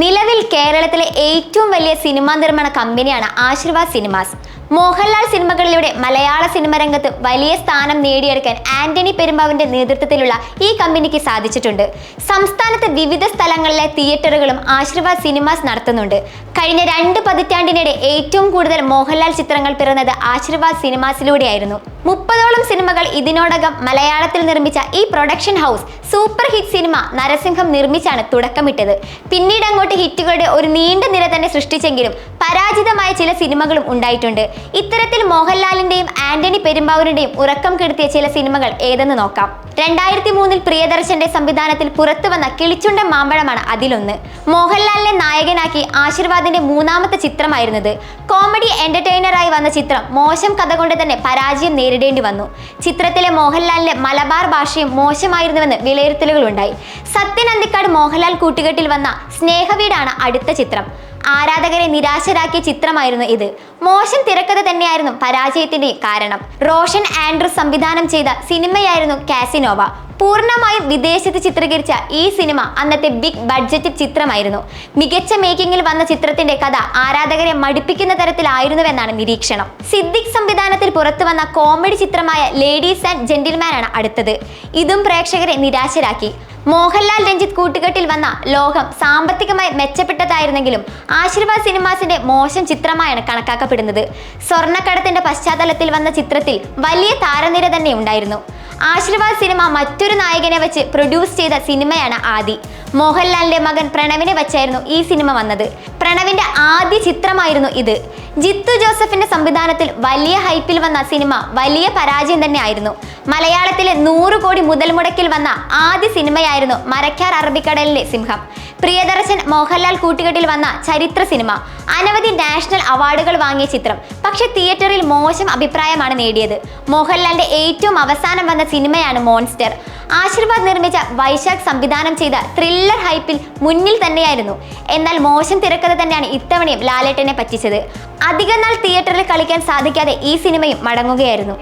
നിലവിൽ കേരളത്തിലെ ഏറ്റവും വലിയ സിനിമാ നിർമ്മാണ കമ്പനിയാണ് ആശീർവാദ് സിനിമാസ്. മോഹൻലാൽ സിനിമകളിലൂടെ മലയാള സിനിമ രംഗത്ത് വലിയ സ്ഥാനം നേടിയെടുക്കാൻ ആന്റണി പെരുമ്പാവിന്റെ നേതൃത്വത്തിലുള്ള ഈ കമ്പനിക്ക് സാധിച്ചിട്ടുണ്ട്. സംസ്ഥാനത്ത് വിവിധ സ്ഥലങ്ങളിലെ തിയേറ്ററുകളും ആശീർവാദ് സിനിമാസ് നടത്തുന്നുണ്ട്. കഴിഞ്ഞ രണ്ട് പതിറ്റാണ്ടിനിടെ ഏറ്റവും കൂടുതൽ മോഹൻലാൽ ചിത്രങ്ങൾ പിറന്നത് ആശീർവാദ് സിനിമാസിലൂടെയായിരുന്നു. മുപ്പതോളം സിനിമകൾ ഇതിനോടകം മലയാളത്തിൽ നിർമ്മിച്ച ഈ production house super hit cinema Narasimham നിർമ്മിച്ചാണ് തുടക്കമിട്ടത്. പിന്നീട് അങ്ങോട്ട് ഹിറ്റുകളുടെ ഒരു നീണ്ട നിര തന്നെ സൃഷ്ടിച്ചെങ്കിലും പരാജിതമായ ചില സിനിമകളും ഉണ്ടായിട്ടുണ്ട്. ഇത്തരത്തിൽ മോഹൻലാലിന്റെയും ആന്റണി പെരുമ്പാവൂരിന്റെയും ഉറക്കം കെടുത്തിയ ചില സിനിമകൾ ഏതെന്ന് നോക്കാം. രണ്ടായിരത്തി മൂന്നിൽ പ്രിയദർശന്റെ സംവിധാനത്തിൽ പുറത്തു വന്ന കിളിച്ചുണ്ട മാമ്പഴമാണ് അതിലൊന്ന്. മോഹൻലാലിനെ നായകനാക്കി ആശീർവാദിന്റെ മൂന്നാമത്തെ ചിത്രമായിരുന്നത്. കോമഡി എന്റർടൈനറായി വന്ന ചിത്രം മോശം കഥ കൊണ്ട് തന്നെ പരാജയം നേരിടേണ്ടി വന്നു. ചിത്രത്തിലെ മോഹൻലാലിന്റെ മലബാർ ഭാഷയും മോശമായിരുന്നുവെന്ന് വിലയിരുത്തലുകളുണ്ടായി. സത്യൻ അന്തിക്കാട് മോഹൻലാൽ കൂട്ടുകെട്ടിൽ വന്ന സ്നേഹവീടാണ് അടുത്ത ചിത്രം. ആരാധകരെ നിരാശരാക്കിയ ചിത്രമായിരുന്നു ഇത്. മോശം തിരക്കഥ തന്നെയായിരുന്നു പരാജയത്തിന്റെ കാരണം. റോഷൻ ആൻഡ്രൂസ് സംവിധാനം ചെയ്ത സിനിമയായിരുന്നു കാസിനോവ. പൂർണമായും വിദേശത്ത് ചിത്രീകരിച്ച ഈ സിനിമ അന്നത്തെ ബിഗ് ബഡ്ജറ്റ് ചിത്രമായിരുന്നു. മികച്ച മേക്കിംഗിൽ വന്ന ചിത്രത്തിന്റെ കഥ ആരാധകരെ മടുപ്പിക്കുന്ന തരത്തിലായിരുന്നുവെന്നാണ് നിരീക്ഷണം. സിദ്ദിഖ് സംവിധാനത്തിൽ പുറത്തു വന്ന കോമഡി ചിത്രമായ ലേഡീസ് ആൻഡ് ജെന്റിൽമാൻ ആണ് അടുത്തത്. ഇതും പ്രേക്ഷകരെ നിരാശരാക്കി. മോഹൻലാൽ രഞ്ജിത്ത് കൂട്ടുകെട്ടിൽ വന്ന ലോകം സാമ്പത്തികമായി മെച്ചപ്പെട്ടതായിരുന്നെങ്കിലും ആശീർവാദ് സിനിമാസിന്റെ മോശം ചിത്രമായാണ് കണക്കാക്കപ്പെടുന്നത്. സ്വർണക്കടത്തിന്റെ പശ്ചാത്തലത്തിൽ വന്ന ചിത്രത്തിൽ വലിയ താരനിര തന്നെ ഉണ്ടായിരുന്നു. ആശീർവാദ് സിനിമ മറ്റൊരു നായകനെ വെച്ച് പ്രൊഡ്യൂസ് ചെയ്ത സിനിമയാണ് ആദി. മോഹൻലാലിന്റെ മകൻ പ്രണവിനെ വെച്ചായിരുന്നു ഈ സിനിമ വന്നത്. പ്രണവിന്റെ ആദ്യ ചിത്രമായിരുന്നു ഇത്. ജിത്തു ജോസഫിന്റെ സംവിധാനത്തിൽ വലിയ ഹൈപ്പിൽ വന്ന സിനിമ വലിയ പരാജയം തന്നെയായിരുന്നു. മലയാളത്തിലെ നൂറ് കോടി മുതൽ മുടക്കിൽ വന്ന ആദ്യ സിനിമയായിരുന്നു മരക്കാർ അറബിക്കടലിലെ സിംഹം. പ്രിയദർശൻ മോഹൻലാൽ കൂട്ടുകെട്ടിൽ വന്ന ചരിത്ര സിനിമ. അനവധി നാഷണൽ അവാർഡുകൾ വാങ്ങിയ ചിത്രം. പക്ഷെ തിയേറ്ററിൽ മോശം അഭിപ്രായമാണ് നേടിയത്. മോഹൻലാലിന്റെ ഏറ്റവും അവസാനം വന്ന സിനിമയാണ് മോൺസ്റ്റർ. ആശീർവാദ് നിർമ്മിച്ച വൈശാഖ് സംവിധാനം ചെയ്ത ത്രില്ലർ ഹൈപ്പിൽ മുന്നിൽ തന്നെയായിരുന്നു. എന്നാൽ മോശം തിരക്കഥ തന്നെയാണ് ഇത്തവണയും ലാലേട്ടനെ പറ്റിച്ചത്. അധികം നാൾ തിയേറ്ററിൽ കളിക്കാൻ സാധിക്കാതെ ഈ സിനിമയും മടങ്ങുകയായിരുന്നു.